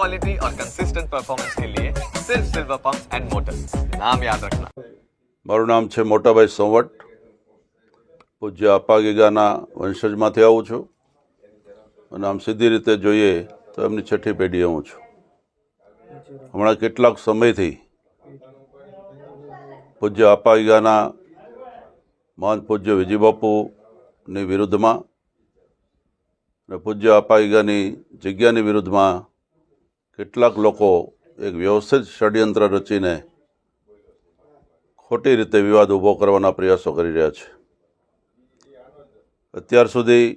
Quality और consistent performance के लिए सिर्फ सिल्वर पंप्स एंड मोटर्स नाम याद रखना મારું નામ છે મોટાભાઈ સંવટ પૂજ્ય આપા ગીગાના વંશજમાંથી આવું છું અને આમ સીધી રીતે જોઈએ તો એમની છઠ્ઠી પેઢીએ હું છું હમણાં કેટલાક સમયથી પૂજ્ય આપા ગીગાના મહાન પૂજ્ય વિજયબાપુની વિરુદ્ધમાં અને પૂજ્ય આપા ગીગાની જગ્યાની વિરુદ્ધમાં કેટલાક લોકો એક વ્યવસ્થિત ષડયંત્ર રચીને ખોટી રીતે વિવાદ ઊભો કરવાના પ્રયાસો કરી રહ્યા છે. અત્યાર સુધી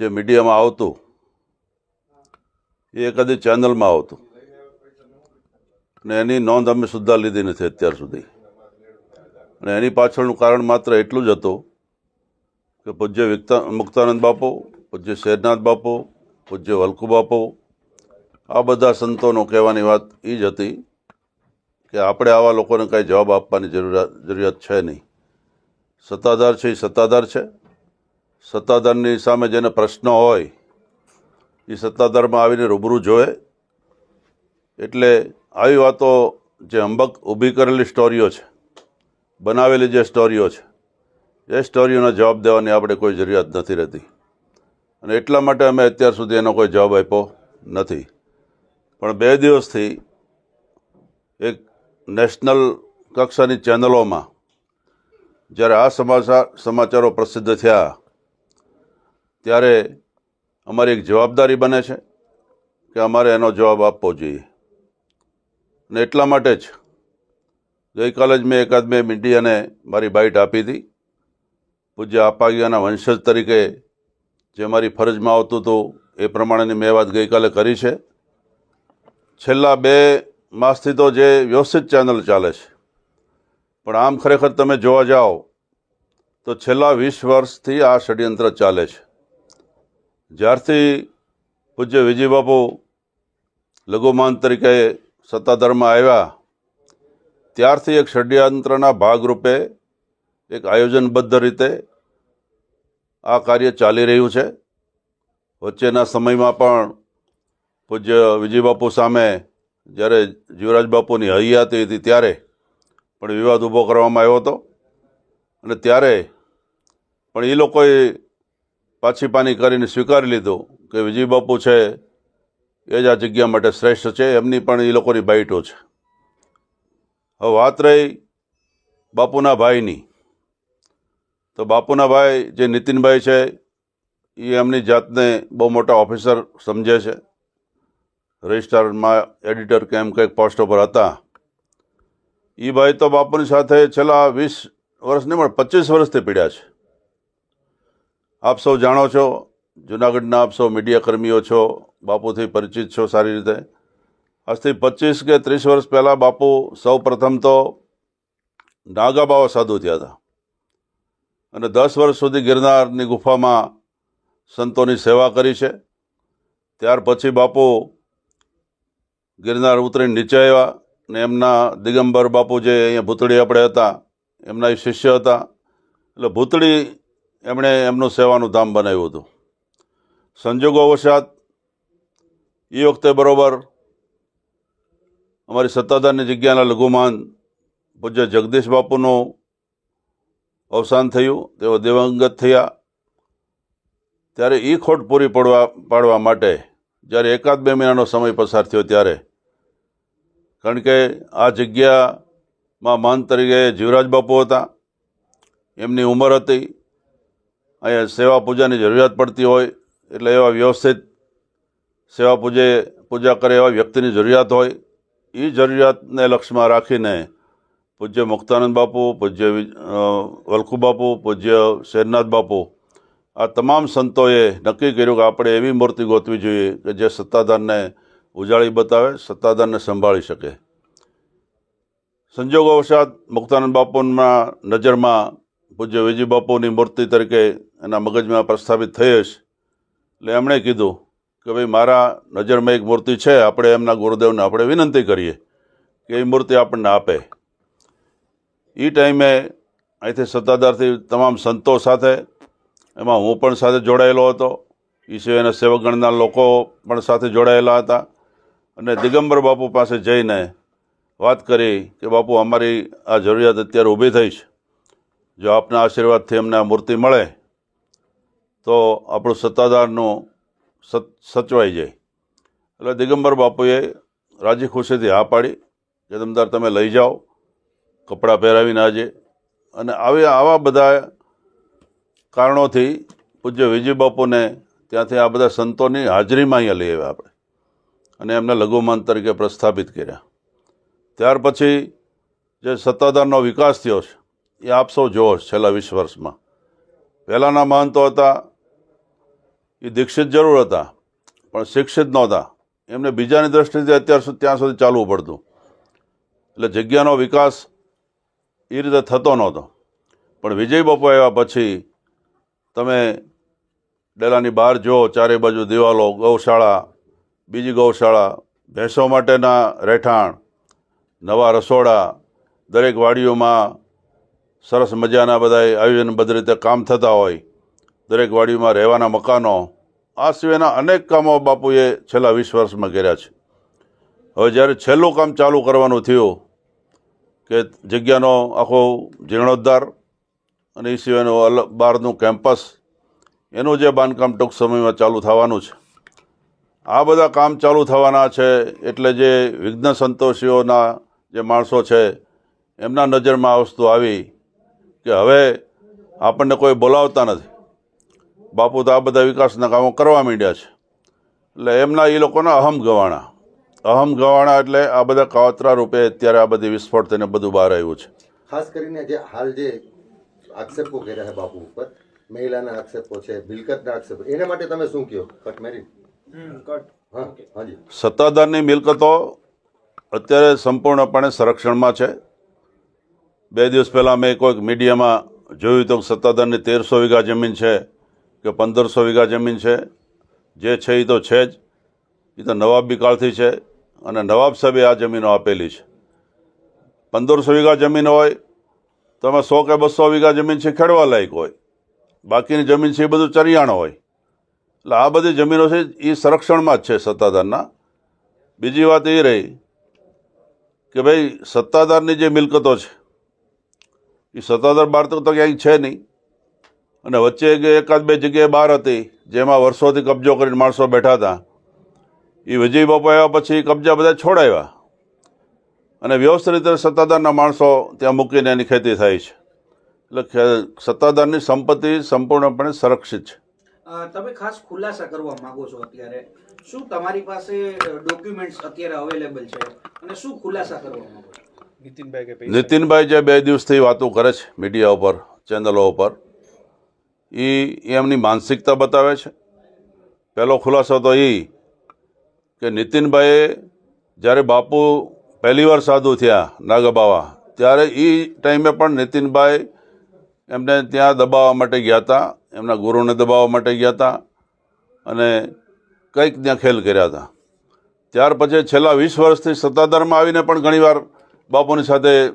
જે મીડિયામાં આવતું, એ કદી ચેનલમાં આવતું. અને એની નોંધ અમે સુદ્ધા લીધી નથી અત્યાર સુધી. અને એની પાછળનું કારણ માત્ર એટલું જ હતું કે પૂજ્ય વિક્તા, મુક્તાનંદ બાપુ, પૂજ્ય શેરનાથ બાપુ, પૂજ્ય વલ્કુ બાપુ આ બધા સંતોનો કહેવાની વાત એ જ હતી કે આપણે આવા લોકોને કાંઈ જવાબ આપવાની જરૂરિયાત જરૂરિયાત છે નહીં. સત્તાધાર છે એ સત્તાધાર છે. સત્તાધારની સામે જેને પ્રશ્ન હોય એ સત્તાધારમાં આવીને રૂબરૂ જોવે. એટલે આવી વાતો જે અંબક ઊભી કરેલી સ્ટોરીઓ છે, બનાવેલી જે સ્ટોરીઓ છે, એ સ્ટોરીઓનો જવાબ દેવાની આપણે કોઈ જરૂરિયાત નથી રહેતી. અને એટલા માટે અમે અત્યાર સુધી એનો કોઈ જવાબ આપ્યો નથી. પણ બે દિવસથી એક નેશનલ કક્ષાની ચેનલોમાં જ્યારે આ સમાચાર સમાચારો પ્રસિદ્ધ થયા, ત્યારે અમારી એક જવાબદારી બને છે કે અમારે એનો જવાબ આપવો જોઈએ. ને એટલા માટે જ ગઈકાલે જ મેં એકાદ બે મીડિયાને મારી બાઇટ આપી હતી. પૂજ્ય આપાગિયાના વંશજ તરીકે જે મારી ફરજમાં આવતું હતું એ પ્રમાણેની મેં વાત ગઈકાલે કરી છે. છેલ્લા બે માસથી તો જે વ્યવસ્થિત ચેનલ ચાલે છે. પણ આમ ખરેખર તમે જોવા જાઓ, તો છેલ્લા વીસ વર્ષથી આ ષડયંત્ર ચાલે છે. જ્યારથી પૂજ્ય વિજયબાપુ લઘુમાન તરીકે સત્તાધારમાં આવ્યા, ત્યારથી એક ષડયંત્રના ભાગરૂપે એક આયોજનબદ્ધ રીતે આ કાર્ય ચાલી રહ્યું છે. વચ્ચેના સમયમાં પણ પૂજ્ય વિજયબાપુ સામે જ્યારે જીવરાજ બાપુની હૈયાતી હતી ત્યારે પણ વિવાદ ઊભો કરવામાં આવ્યો હતો. અને ત્યારે પણ એ લોકોએ પાછી પાની કરીને સ્વીકારી લીધું કે વિજય બાપુ છે, એ જ આ જગ્યા માટે શ્રેષ્ઠ છે, એમની પણ એ લોકોની બાઈટો છે. હવે વાત રહી બાપુના ભાઈની. તો બાપુના ભાઈ જે નીતિનભાઈ છે એ એમની જાતને બહુ મોટા ઓફિસર સમજે છે. રજિસ્ટ્રારમાં એડિટર કે એમ કંઈક પોસ્ટ ઉપર હતા. એ ભાઈ તો બાપુની સાથે છેલ્લા વીસ વર્ષ નહીં, પણ પચીસ વર્ષથી પીડ્યા છે. આપ સૌ જાણો છો, જુનાગઢના આપ સૌ મીડિયા કર્મીઓ છો, બાપુથી પરિચિત છો સારી રીતે. આજથી પચીસ કે ત્રીસ વર્ષ પહેલાં બાપુ સૌ પ્રથમ તો નાગા બાવા સાધુ થયા હતા. અને દસ વર્ષ સુધી ગિરનારની ગુફામાં સંતોની સેવા કરી છે. ત્યાર પછી બાપુ ગિરનાર ઉતરીને નીચે આવ્યા ને એમના દિગંબર બાપુ જે અહીંયા ભૂતળી આપણે હતા, એમના એ શિષ્ય હતા. એટલે ભૂતળી એમણે એમનું સેવાનું ધામ બનાવ્યું હતું. સંજોગો અવસાદ એ વખતે બરોબર અમારી સત્તાધારની જગ્યાના લઘુમાન પૂજ્ય જગદીશ બાપુનું અવસાન થયું, તેઓ દિવંગત થયા. ત્યારે એ ખોટ પૂરી પડવા, પાડવા માટે જ્યારે એકાદ બે મહિનાનો સમય પસાર થયો ત્યારે, કારણ કે આ જગ્યામાં માન તરીકે જીવરાજ બાપુ હતા, એમની ઉંમર હતી, અહીંયા સેવા પૂજાની જરૂરિયાત પડતી હોય, એટલે એવા વ્યવસ્થિત સેવા પૂજે, પૂજા કરે એવા વ્યક્તિની જરૂરિયાત હોય એ જરૂરિયાતને લક્ષ્યમાં રાખીને પૂજ્ય મુક્તાનંદ બાપુ, પૂજ્ય વલખુ બાપુ, પૂજ્ય શેરનાથ બાપુ આ તમામ સંતોએ નક્કી કર્યું કે આપણે એવી મૂર્તિ ગોતવી જોઈએ કે જે સત્તાધારને ઉજાળી બતાવે, સત્તાધારને સંભાળી શકે. સંજોગો અવસાદ મુક્તાનંદ બાપુના નજરમાં પૂજ્ય વિજય બાપુની મૂર્તિ તરીકે એના મગજમાં પ્રસ્થાપિત થઈ હશે. એટલે એમણે કીધું કે ભાઈ, મારા નજરમાં એક મૂર્તિ છે, આપણે એમના ગુરુદેવને આપણે વિનંતી કરીએ કે એ મૂર્તિ આપણને આપે. એ ટાઈમે અહીંથી સત્તાધારથી તમામ સંતો સાથે એમાં હું પણ સાથે જોડાયેલો હતો. એ સિવાયના સેવકગણના લોકો પણ સાથે જોડાયેલા હતા. અને દિગંબર બાપુ પાસે જઈને વાત કરી કે, બાપુ, અમારી આ જરૂરિયાત અત્યારે ઊભી થઈ છે. જો આપના આશીર્વાદથી અમને આ મૂર્તિ મળે, તો આપણું સત્તાધારનું સત, સચવાઈ જાય. એટલે દિગંબર બાપુએ રાજી ખુશીથી હા પાડી કે તમદાર તમે લઈ જાઓ, કપડાં પહેરાવીને આજે. અને આવી, આવા બધા કારણોથી પૂજ્ય વિજય બાપુને ત્યાંથી આ બધા સંતોની હાજરીમાં અહીંયા લઈ આવ્યા આપણે. અને એમને લઘુમાન તરીકે પ્રસ્થાપિત કર્યા. ત્યાર પછી જે સત્તાધારનો વિકાસ થયો છે, એ આપ સૌ જોવો છેલ્લા વીસ વર્ષમાં. પહેલાંના મહંતો હતા, એ દીક્ષિત જરૂર હતા, પણ શિક્ષિત નહોતા. એમને બીજાની દ્રષ્ટિથી અત્યાર સુધી ત્યાં સુધી ચાલવું પડતું. એટલે જગ્યાનો વિકાસ એ રીતે થતો નહોતો. પણ વિજય બાપુ આવ્યા પછી તમે ડેલાની બહાર જુઓ ચારે બાજુ દિવાલો, ગૌશાળા, બીજી ગૌશાળા, ભેંસો માટેના રહેઠાણ, નવા રસોડા, દરેક વાડીઓમાં સરસ મજાના બધા આયોજનબદ્ધ રીતે કામ થતા હોય, દરેક વાડીઓમાં રહેવાના મકાનો, આ સિવાયના અનેક કામો બાપુએ છેલ્લા વીસ વર્ષમાં કર્યા છે. હવે જ્યારે છેલ્લું કામ ચાલુ કરવાનું થયું કે જગ્યાનો આખો જીર્ણોદ્ધાર અને એ સિવાયનું અલગ બહારનું કેમ્પસ એનું જે બાંધકામ ટૂંક સમયમાં ચાલુ થવાનું છે. આ બધા કામ ચાલુ થવાના છે એટલે જે વિઘ્ન સંતોષીઓના જે માણસો છે, એમના નજરમાં આ વસ્તુ આવી કે હવે આપણને કોઈ બોલાવતા નથી. બાપુ તો આ બધા વિકાસના કામો કરવા માંડ્યા છે. એટલે એમના એ લોકોના અહમ ગવાણા. અહમ ગવાણા એટલે આ બધા કાવતરા રૂપે અત્યારે આ બધી વિસ્ફોટ થઈને બધું બહાર આવ્યું છે. ખાસ કરીને જે હાલ જે આક્ષેપો કર્યા છે બાપુ ઉપર. મહિલાના આક્ષેપો છે મિલકતના આક્ષેપો. એના માટે તમે શું કહો? કટ મેરી હા હાજી. સત્તાધારની મિલકતો અત્યારે સંપૂર્ણપણે સંરક્ષણમાં છે. બે દિવસ પહેલાં મેં કોઈક મીડિયામાં જોયું તો સત્તાધારની તેરસો વીઘા જમીન છે કે પંદરસો વીઘા જમીન છે. જે છે એ તો છે જ. એ તો નવાબી કાળથી છે અને નવાબ સાહેબે આ જમીનો આપેલી છે. પંદરસો વીઘા જમીન હોય તો એમાં સો કે બસો વીઘા જમીન છે ખેડવા લાયક હોય. બાકીની જમીન છે એ બધું ચરિયાણો હોય. એટલે આ બધી જમીનો છે એ સંરક્ષણમાં જ છે સત્તાધારના. બીજી વાત એ રહી કે ભાઈ સત્તાધારની જે મિલકતો છે, એ સત્તાધાર બહાર તો ક્યાંય છે નહીં. અને વચ્ચે એકાદ બે જગ્યાએ બહાર હતી, જેમાં વર્ષોથી કબજો કરીને માણસો બેઠા હતા. એ વિજય બાપુ આવ્યા પછી કબજા બધા છોડાવ્યા. અને વ્યવસ્થિત રીતે સત્તાધારના માણસો ત્યાં મૂકીને એની ખેતી થાય છે. એટલે સત્તાધારની સંપત્તિ સંપૂર્ણપણે સંરક્ષિત છે. તમે ખાસ ખુલાસા કરવા માંગો છો અત્યારે. શું તમારી પાસે ડોક્યુમેન્ટ્સ અત્યારે અવેલેબલ છે? અને શું ખુલાસા કરવા માંગો છો? નીતિનભાઈ જે બે દિવસથી વાતો કરે છે મીડિયા ઉપર ચેનલો ઉપર એ એમની માનસિકતા બતાવે છે. પહેલો ખુલાસો તો એ કે નીતિનભાઈએ જ્યારે બાપુ પહેલી વાર સાધુ થયા નાગાબાવા. ત્યારે એ ટાઈમે પણ નીતિનભાઈ એમને ત્યાં દબાવવા માટે ગયા હતા. એમના ગુરુને દબાવવા માટે ગયા હતા અને કંઈક ત્યાં ખેલ કર્યા હતા. ત્યાર પછી છેલ્લા વીસ વર્ષથી સત્તાધારમાં આવીને પણ ઘણીવાર બાપુની સાથે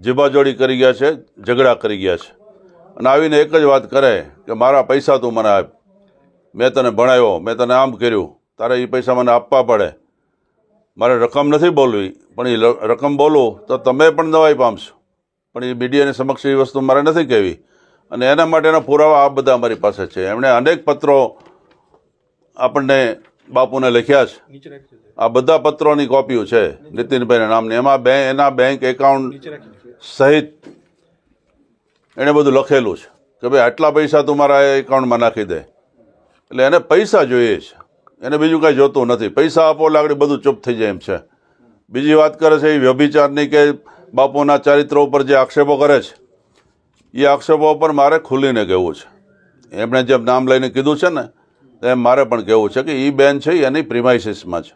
જીભાજોડી કરી ગયા છે, ઝઘડા કરી ગયા છે. અને આવીને એક જ વાત કરે કે મારા પૈસા તું મને આપ. મેં તને ભણાવ્યો મેં તને આમ કર્યું. તારે એ પૈસા મને આપવા પડે. મારે રકમ નથી બોલવી પણ એ રકમ બોલો તો તમે પણ દવાઈ પામશો. પણ એ મીડિયાની સમક્ષ એ વસ્તુ મારે નથી કહેવી. અને એના માટેના પુરાવા આ બધા અમારી પાસે છે. એમણે અનેક પત્રો આપણને બાપુને લખ્યા છે. આ બધા પત્રોની કોપીઓ છે. નીતિનભાઈના નામની. એમાં બે એના બેંક એકાઉન્ટ સહિત એણે બધું લખેલું છે. કે ભાઈ આટલા પૈસા તું મારા એકાઉન્ટમાં નાખી દે. એટલે એને પૈસા જોઈએ છે. એને બીજું કાંઈ જોતું નથી. પૈસા આપો લાગણી બધું ચૂપ થઈ જાય એમ છે. બીજી વાત કરે છે એ વ્યભિચારની કે બાપુના ચારિત્ર ઉપર જે આક્ષેપો કરે છે, એ આક્ષેપો ઉપર મારે ખુલીને કહેવું છે. એમણે જેમ નામ લઈને કીધું છે ને, એમ મારે પણ કહેવું છે કે એ બેન છે, એની પ્રિમાઇસીસમાં છે.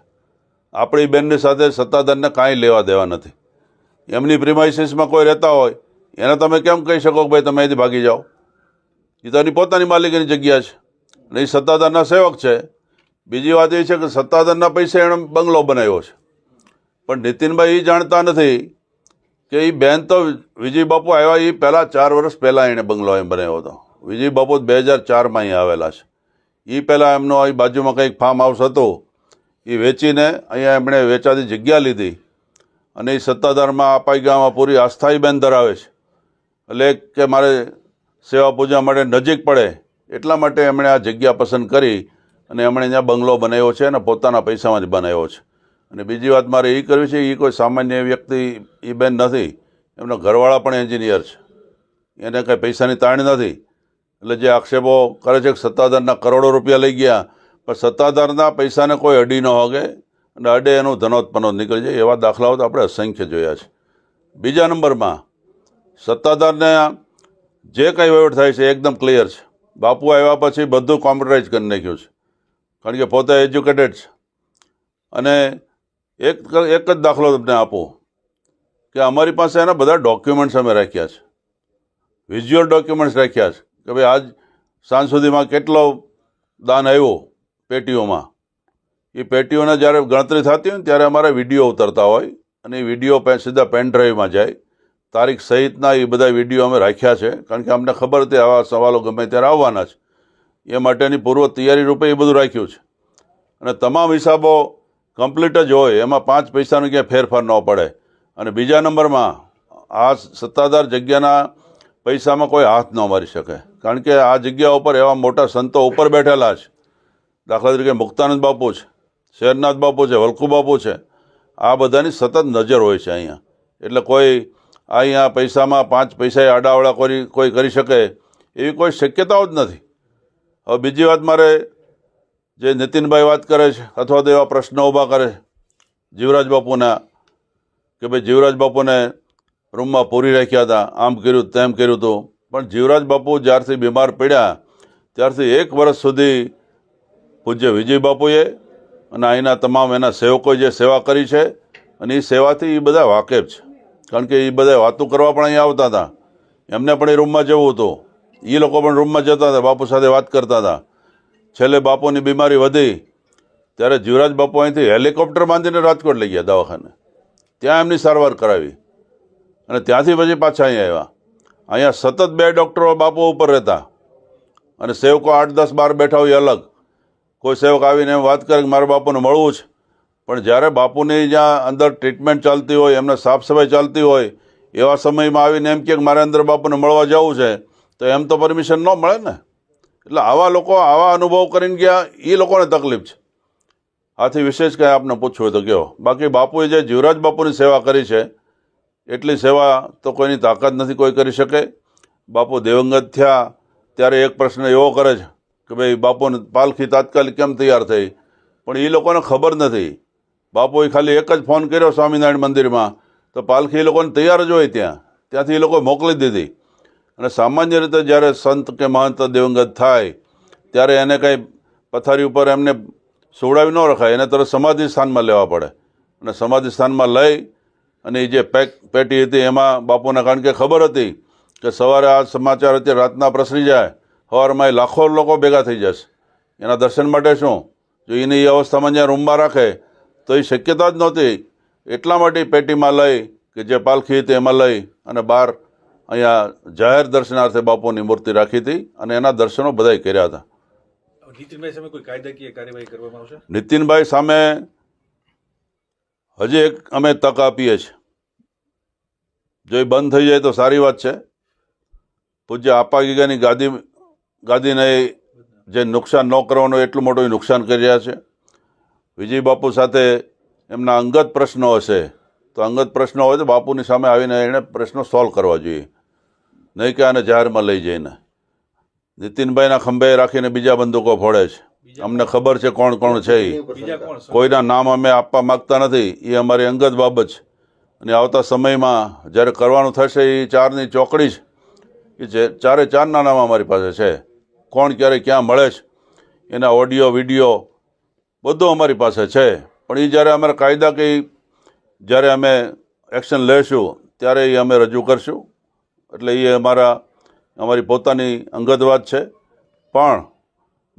આપણી બેનની સાથે સત્તાધનને કાંઈ લેવા દેવા નથી. એમની પ્રિમાઇસીસમાં કોઈ રહેતા હોય, એને તમે કેમ કહી શકો કે ભાઈ તમે અહીંથી ભાગી જાઓ? એ તો એની પોતાની માલિકીની જગ્યા છે. અને એ સત્તાધારના સેવક છે. બીજી વાત એ છે કે સત્તાધારના પૈસે એણે બંગલો બનાવ્યો છે. પણ નીતિનભાઈ એ જાણતા નથી કે એ બેન તો વિજય બાપુ આવ્યા એ પહેલાં ચાર વર્ષ પહેલાં એણે બંગલો એમ બનાવ્યો હતો. વિજય બાપુ બે હજાર ચારમાં અહીં આવેલા છે. એ પહેલાં એમનો અહીં બાજુમાં કંઈક ફાર્મ હાઉસ હતું. એ વેચીને અહીંયા એમણે વેચાતી જગ્યા લીધી. અને એ સત્તાધારમાં અપાઈ ગામમાં પૂરી આસ્થાઈ બેન ધરાવે છે. એટલે કે મારે સેવા પૂજા માટે નજીક પડે એટલા માટે એમણે આ જગ્યા પસંદ કરી. અને એમણે અહીંયા બંગલો બનાવ્યો છે અને પોતાના પૈસામાં જ બનાવ્યો છે. અને બીજી વાત મારે એ કરવી છે એ કોઈ સામાન્ય વ્યક્તિ એ બેન નથી. એમનો ઘરવાળા પણ એન્જિનિયર છે. એને કંઈ પૈસાની તાણ નથી. એટલે જે આક્ષેપો કરે છે કે સત્તાધારના કરોડો રૂપિયા લઈ ગયા, પણ સત્તાધારના પૈસાને કોઈ અડી ન હોગે અને અડે એનું ધનોત્પનો નીકળી જાય, એવા દાખલાઓ તો આપણે અસંખ્ય જોયા છે. બીજા નંબરમાં, સત્તાધારને જે કંઈ વહીવટ થાય છે એકદમ ક્લિયર છે. બાપુ આવ્યા પછી બધું કોમ્પ્યુટરાઇઝ કરી નાખ્યું છે. કારણ કે પોતે એજ્યુકેટેડ છે. અને એક એક જ દાખલો તમને આપો કે અમારી પાસે એના બધા ડોક્યુમેન્ટ્સ અમે રાખ્યા છે. વિઝ્યુઅલ ડોક્યુમેન્ટ્સ રાખ્યા છે કે ભાઈ આજ સાંજ સુધીમાં કેટલો દાન આવ્યો પેટીઓમાં. એ પેટીઓના જ્યારે ગણતરી થતી હોય ત્યારે અમારે વીડિયો ઉતરતા હોય અને એ વીડિયો સીધા પેન ડ્રાઈવમાં જાય. તારીખ સહિતના એ બધા વીડિયો અમે રાખ્યા છે. કારણ કે અમને ખબર હતી આવા સવાલો ગમે ત્યારે આવવાના છે. એ માટેની પૂર્વ તૈયારી રૂપે એ બધું રાખ્યું છે. અને તમામ હિસાબો કમ્પ્લીટ જ હોય, એમાં પાંચ પૈસાનો ક્યાંય ફેરફાર ન પડે. અને બીજા નંબરમાં, આ સત્તાધાર જગ્યાના પૈસામાં કોઈ હાથ ન મારી શકે. કારણ કે આ જગ્યા ઉપર એવા મોટા સંતો ઉપર બેઠેલા છે. દાખલા તરીકે મુક્તાનંદ બાપુ છે શેરનાથ બાપુ છે વલ્કુ બાપુ છે. આ બધાની સતત નજર હોય છે અહીંયા. એટલે કોઈ અહીંયા પૈસામાં પાંચ પૈસા આડાવડા કરી કોઈ કરી શકે, એવી કોઈ શક્યતાઓ જ નથી. હવે બીજી વાત મારે જે નીતિનભાઈ વાત કરે છે, અથવા તો એવા પ્રશ્નો ઊભા કરે છે, જીવરાજ બાપુના, કે ભાઈ જીવરાજ બાપુને રૂમમાં પૂરી રાખ્યા હતા, આમ કર્યું, તેમ કર્યું હતું. પણ જીવરાજ બાપુ જ્યારથી બીમાર પડ્યા, ત્યારથી એક વર્ષ સુધી પૂજ્ય વિજય બાપુએ અને અહીંના તમામ એના સેવકોએ જે સેવા કરી છે, અને એ સેવાથી એ બધા વાકેફ છે. કારણ કે એ બધા વાતો કરવા પણ અહીંયા આવતા હતા. એમને પણ એ રૂમમાં જવું હતું. એ લોકો પણ રૂમમાં જતા હતા, બાપુ સાથે વાત કરતા હતા. છેલ્લે બાપુની બીમારી વધી, ત્યારે જીવરાજ બાપુ અહીંથી હેલિકોપ્ટર બાંધીને રાજકોટ લઈ ગયા દવાખાને. ત્યાં એમની સારવાર કરાવી. અને ત્યાંથી પછી પાછા અહીંયા આવ્યા. અહીંયા સતત બે ડૉક્ટરો બાપુ ઉપર રહેતા. અને સેવકો આઠ, દસ, બાર બેઠા હોય અલગ. કોઈ સેવક આવીને એમ વાત કરે કે મારા બાપુને મળવું છે. પણ જ્યારે બાપુની જ્યાં અંદર ટ્રીટમેન્ટ ચાલતી હોય, એમને સાફ સફાઈ ચાલતી હોય, એવા સમયમાં આવીને એમ કે મારે અંદર બાપુને મળવા જવું છે તો એમ તો પરમિશન ન મળે ને. એટલે આવા લોકો આવા અનુભવ કરીને ગયા એ લોકોને તકલીફ છે. આથી વિશેષ કંઈ આપને પૂછવું હોય તો કહો બાકી બાપુએ જે જીવરાજ બાપુની સેવા કરી છે, એટલી સેવા તો કોઈની તાકાત નથી કોઈ કરી શકે. બાપુ દિવંગત થયા, ત્યારે એક પ્રશ્ન એવો કરે છે કે ભાઈ, બાપુને પાલખી તાત્કાલિક કેમ તૈયાર થઈ? પણ એ લોકોને ખબર નથી. બાપુએ ખાલી એક જ ફોન કર્યો સ્વામિનારાયણ મંદિરમાં, તો પાલખી એ લોકોને તૈયાર જ હોય ત્યાં. ત્યાંથી એ લોકોએ મોકલી દીધી. અને સામાન્ય રીતે જ્યારે સંત કે મહંત દિવંગત થાય, ત્યારે એને કંઈ પથારી ઉપર એમને સુવડાવી ન રખાય, એને તરત સમાધિ સ્થાનમાં લેવા પડે. અને સમાધિ સ્થાનમાં લઈ અને એ જે પેક પેટી હતી એમાં બાપુના કારણ કે ખબર હતી કે સવારે આ સમાચાર અત્યારે રાતના પ્રસરી જાય સવારમાં એ લાખો લોકો ભેગા થઈ જશે. એના દર્શન માટે શું? જો એને એ અવસ્થામાં જ્યાં રૂમમાં રાખે, તો એ શક્યતા જ નહોતી. એટલા માટે પેટીમાં લઈ કે જે પાલખી હતી એમાં લઈ અને બહાર અહીંયા જાહેર દર્શનાર્થે બાપુની મૂર્તિ રાખી હતી અને એના દર્શનો બધાય કર્યા હતા. નીતિનભાઈ સામે કોઈ કાયદાકીય કાર્યવાહી કરવામાં આવશે? નીતિનભાઈ સામે હજી એક અમે તક આપીએ છીએ. જો એ બંધ થઈ જાય તો સારી વાત છે. પૂજ્ય આપા ગીગાની ગાદી ગાદીને જે નુકસાન ન કરવાનું એટલું મોટું નુકસાન કરી રહ્યા છે. વિજય બાપુ સાથે એમના અંગત પ્રશ્નો હશે. તો અંગત પ્રશ્નો હોય તો બાપુની સામે આવીને એણે પ્રશ્નો સોલ્વ કરવા જોઈએ. નહીં કે આને જાહેરમાં લઈ જઈને. નીતિનભાઈના ખંભે રાખીને બીજા બંદૂકો ફોડે છે. અમને ખબર છે કોણ કોણ છે એ કોઈના નામ અમે આપવા માગતા નથી. એ અમારી અંગત બાબત છે. અને આવતા સમયમાં જ્યારે કરવાનું થશે એ ચારની ચોકડી છે. એ છે ચારે ચારના નામ અમારી પાસે છે. કોણ ક્યારે ક્યાં મળે છે. એના ઓડિયો વીડિયો બધું અમારી પાસે છે. પણ એ જ્યારે અમારા કાયદા કંઈ જ્યારે અમે એક્શન લેશું ત્યારે એ અમે રજૂ કરશું. એટલે એ અમારા અમારી પોતાની અંગત વાત છે. પણ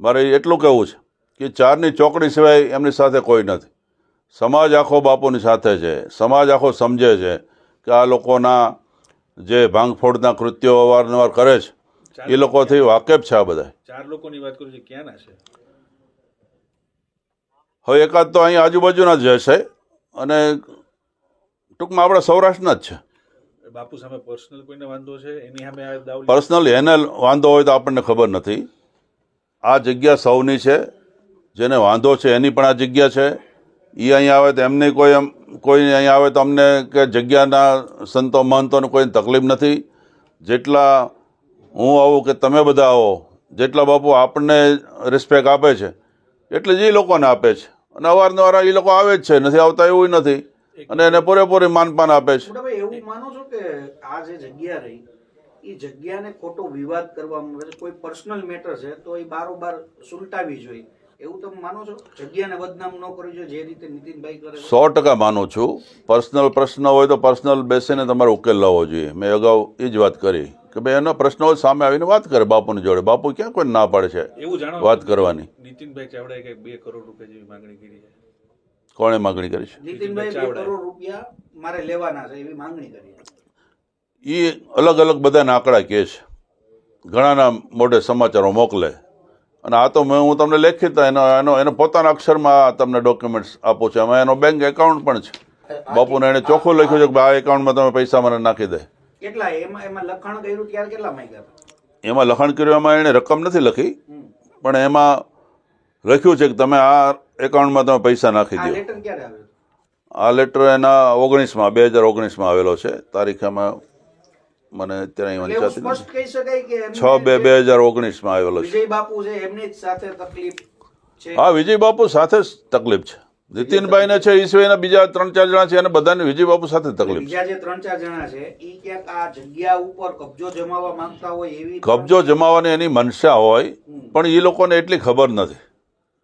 મારે એટલું કહેવું છે કે ચારની ચોકડી સિવાય એમની સાથે કોઈ નથી. સમાજ આખો બાપુની સાથે છે. સમાજ આખો સમજે છે કે આ લોકોના જે ભાંગફોડના કૃત્યો અવારનવાર કરે છે એ લોકોથી વાકેફ છે આ બધા. ચાર લોકોની વાત કરું છું ક્યાંના છે? હવે એકાદ તો અહીં આજુબાજુના જ હશે અને ટૂંકમાં આપણા સૌરાષ્ટ્રના જ છે. બાપુ સામે પર્સનલ કોઈને વાંધો છે? એની સામે પર્સનલ એને વાંધો હોય તો આપણને ખબર નથી. આ જગ્યા સૌની છે. જેને વાંધો છે એની પણ આ જગ્યા છે. એ અહીં આવે તો એમની કોઈ એમ કોઈ અહીં આવે તો અમને કે જગ્યાના સંતો મહંતોને કોઈને તકલીફ નથી. જેટલા હું આવું કે તમે બધા આવો, જેટલા બાપુ આપણને રિસ્પેક્ટ આપે છે, એટલે જ એ લોકોને આપે છે. અને અવારનવાર એ લોકો આવે જ છે. નથી આવતા એવું નથી. અને એને પૂરેપૂરી માનપાન આપે છે. એવું માનો છો કે આ જે જગ્યા રહી એ જગ્યાને ખોટો વિવાદ કરવામાં આવે છે? કોઈ પર્સનલ મેટર છે તો એ બારોબાર સુલટાવી જોઈએ. એવું તમે માનો છો? જગ્યાને બદનામ ન કરવી જોઈએ જે રીતે નીતિનભાઈ કરે સો ટકા માનું છું. પર્સનલ પ્રશ્ન હોય તો પર્સનલ બેસીને તમારે ઉકેલ લાવવો જોઈએ. મેં અગાઉ એ જ વાત કરી કે ભાઈ એનો પ્રશ્ન હોય સામે આવીને વાત કરે બાપુની જોડે. બાપુ ક્યાં કોઈ ના પાડે છે એવું જાણો વાત કરવાની. નીતિનભાઈ ચાવડાએ કે બે કરોડ રૂપિયા જેવી માંગણી કરી છે. કોણે માગણી કરી છે? નીતિનભાઈ બે ચાવડા. કરોડ રૂપિયા મારે લેવાના છે એવી માંગણી કરી એ અલગ અલગ બધાના આંકડા કહે છે. ઘણાના મોઢે સમાચારો મોકલે. અને આ તો મેં હું તમને લેખિત એનો એનો એનો પોતાના અક્ષરમાં તમને ડોક્યુમેન્ટ્સ આપું છું. એમાં એનો બેંક એકાઉન્ટ પણ છે. બાપુને એણે ચોખ્ખું લખ્યું છે કે આ એકાઉન્ટમાં તમે પૈસા મને નાખી દે. કેટલા? એમાં એમાં લખાણ કર્યું ત્યારે કેટલા માંગ્યા એમાં લખાણ કર્યું એમાં એણે રકમ નથી લખી. પણ એમાં લખ્યું છે કે તમે આ એકાઉન્ટમાં તમે પૈસા નાખી દો. આ લેટર એના ઓગણીસમાં બે હજાર ઓગણીસમાં આવેલો છે. તારીખ એમાં મને અત્યારે અહીં વંચાતી કહી શકાય કે છ બે બે હજાર ઓગણીસમાં આવેલો છે. વિજય બાપુ છે એમની સાથે તકલીફ છે. હા વિજય બાપુ સાથે જ તકલીફ છે. નીતિનભાઈને છે એ સિવાયના બીજા ત્રણ ચાર જણા છે અને બધાને વિજય બાપુ સાથે તકલીફ બીજા જે ત્રણ ચાર જણા છે એ ક્યાંક આ જગ્યા ઉપર કબજો જમાવવા માંગતા હોય એવી કબજો જમાવવાની એની મનસા હોય પણ એ લોકોને એટલી ખબર નથી.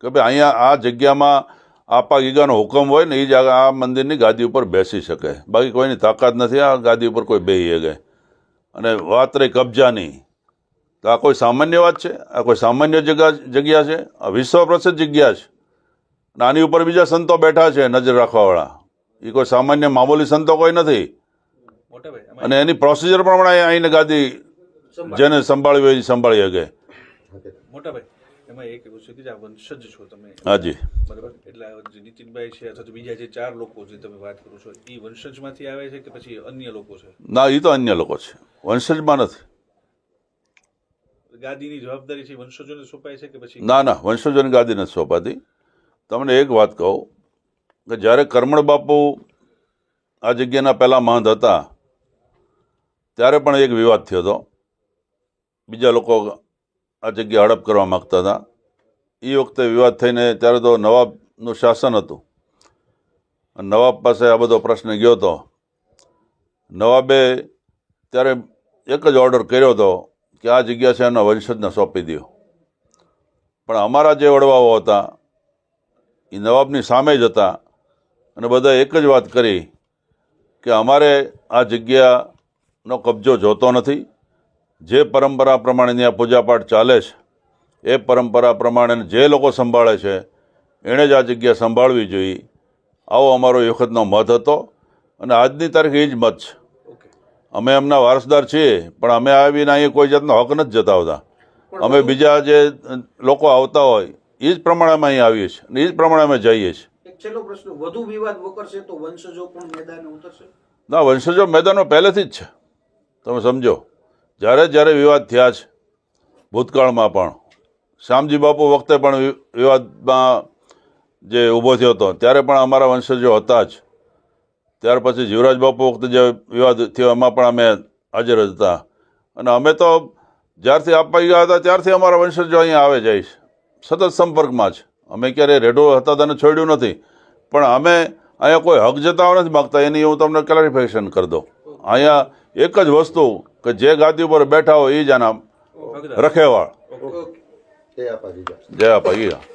કે ભાઈ અહીંયા આ જગ્યામાં આપા ગીગાનો હુકમ હોય ને એ જ આ મંદિરની ગાદી ઉપર બેસી શકે. બાકી કોઈની તાકાત નથી આ ગાદી ઉપર કોઈ બેસી શકે. અને વાત રહી કબજાની તો આ કોઈ સામાન્ય વાત છે? આ કોઈ સામાન્ય જગ્યા જગ્યા છે? આ વિશ્વ પ્રસિદ્ધ જગ્યા છે. અને આની ઉપર બીજા સંતો બેઠા છે નજર રાખવાવાળા. એ કોઈ સામાન્ય મામૂલી સંતો કોઈ નથી. અને એની પ્રોસિજર પ્રમાણે અહીંને ગાદી જેને સંભાળવી હોય એ સંભાળી શકે. મોટાભાઈ એમાં એક એવું છે કે આ વંશજ છો તમે. હાજી બરાબર? એટલે જે નીતિનભાઈ છે અથવા તો બીજા જે ચાર લોકો જે તમે વાત કરો છો એ વંશજમાંથી આવે છે કે પછી અન્ય લોકો છે? ના એ તો અન્ય લોકો છે. વંશજમાં નથી. ગાદીની જવાબદારી છે વંશજોને સોંપાય છે કે પછી? ના ના વંશજોને ગાદી નથી સોંપાતી. તમને એક વાત કહું કે જ્યારે કરમણ બાપુ આ જગ્યાના પહેલાં મહંત હતા ત્યારે પણ એક વિવાદ થયો હતો. બીજા લોકો આ જગ્યા હડપ કરવા માગતા હતા. એ વખતે વિવાદ થઈને ત્યારે તો નવાબનું શાસન હતું. નવાબ પાસે આ બધો પ્રશ્ન ગયો હતો. નવાબે ત્યારે એક જ ઓર્ડર કર્યો હતો કે આ જગ્યા છે એના વંશજને સોંપી દો પણ અમારા જે વડવાઓ હતા એ નવાબની સામે જ હતા અને બધાએ એક જ વાત કરી કે અમારે આ જગ્યાનો કબજો જોતો નથી. જે પરંપરા પ્રમાણે ત્યાં પૂજાપાઠ ચાલે છે એ પરંપરા પ્રમાણે જે લોકો સંભાળે છે એણે જ આ જગ્યા સંભાળવી જોઈએ. આવો અમારો એ વખતનો મત હતો અને આજની તારીખે એ જ મત છે. અમે એમના વારસદાર છીએ પણ અમે આવીને અહીં કોઈ જાતનો હક નથી જતાવતા અમે બીજા જે લોકો આવતા હોય એ જ પ્રમાણે અમે અહીં આવીએ છીએ અને એ જ પ્રમાણે અમે જઈએ છીએ. છેલ્લો પ્રશ્ન વધુ વિવાદ વકરશે તો વંશજો પણ મેદાને ઉતરશે? ના વંશજો મેદાનમાં પહેલેથી જ છે. તમે સમજો. જ્યારે જ્યારે વિવાદ થયા છે, ભૂતકાળમાં પણ. શ્યામજી બાપુ વખતે પણ વિવાદમાં જે ઊભો થયો હતો, ત્યારે પણ અમારા વંશજો હતા જ. ત્યાર પછી જીવરાજ બાપુ વખતે જે વિવાદ થયો, એમાં પણ અમે હાજર હતા. અને અમે તો જ્યારથી આપવા ગયા હતા, ત્યારથી અમારા વંશજો અહીંયા આવે જાય છે. સતત સંપર્કમાં જ અમે ક્યારેય રેડો હતા તેને છોડ્યું નથી. પણ અમે અહીંયા કોઈ હક જતાઓ નથી માગતા. એની હું તમને ક્લેરિફિકેશન કરી દઉં. અહીંયા એક જ વસ્તુ કે જે ગાદી ઉપર બેઠા હોય એ જ આના. રખેવાળ. જય આપા ઈ